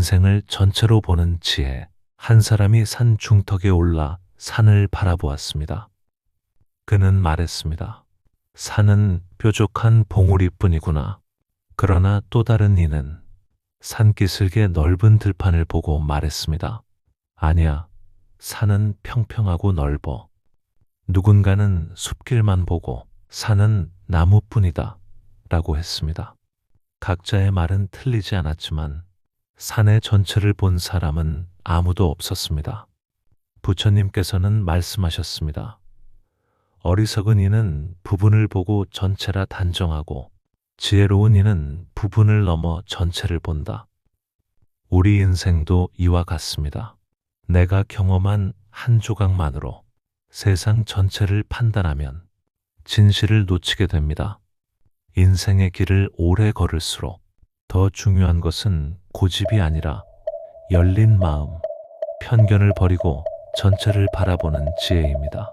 인생을 전체로 보는 지혜. 한 사람이 산 중턱에 올라 산을 바라보았습니다. 그는 말했습니다. 산은 뾰족한 봉우리뿐이구나. 그러나 또 다른 이는 산기슭의 넓은 들판을 보고 말했습니다. 아니야, 산은 평평하고 넓어. 누군가는 숲길만 보고 산은 나무뿐이다. 라고 했습니다. 각자의 말은 틀리지 않았지만 산의 전체를 본 사람은 아무도 없었습니다. 부처님께서는 말씀하셨습니다. 어리석은 이는 부분을 보고 전체라 단정하고 지혜로운 이는 부분을 넘어 전체를 본다. 우리 인생도 이와 같습니다. 내가 경험한 한 조각만으로 세상 전체를 판단하면 진실을 놓치게 됩니다. 인생의 길을 오래 걸을수록 더 중요한 것은 고집이 아니라 열린 마음, 편견을 버리고 전체를 바라보는 지혜입니다.